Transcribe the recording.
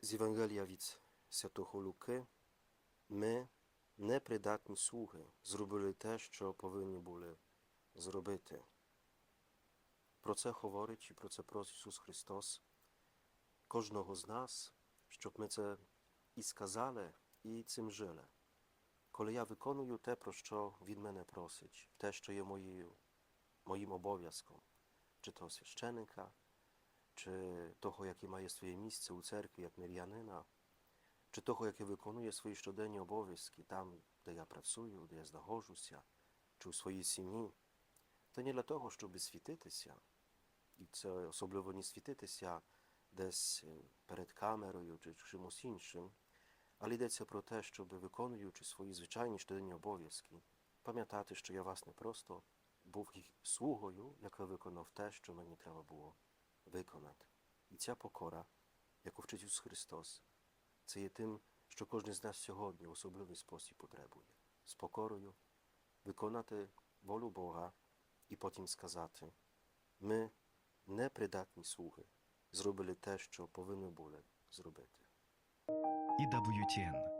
З Євангелія від Святого Луки ми, непридатні слуги, зробили те, що повинні були зробити. Про це говорить і про це просить Ісус Христос кожного з нас, щоб ми це і сказали, і цим жили. Коли я виконую те, про що Він мене просить, те, що є моєю, моїм обов'язком, чи то священика, чи того, яке має своє місце у церкві, як мир'янина, чи того, яке виконує свої щоденні обов'язки там, де я працюю, де я знаходжуся, чи у своїй сім'ї, то не для того, щоб світитися, і це особливо не світитися десь е, перед камерою чи чимось іншим, але йдеться про те, щоб виконуючи свої звичайні щоденні обов'язки, пам'ятати, що я вас не просто був слугою, яка виконав те, що мені треба було виконати. І ця покора, яку вчить Ісус Христос, це є тим, що кожен з нас сьогодні в особливий спосіб потребує. З покорою виконати волю Бога і потім сказати, ми непридатні слуги, зробили те, що повинні були зробити. EWTN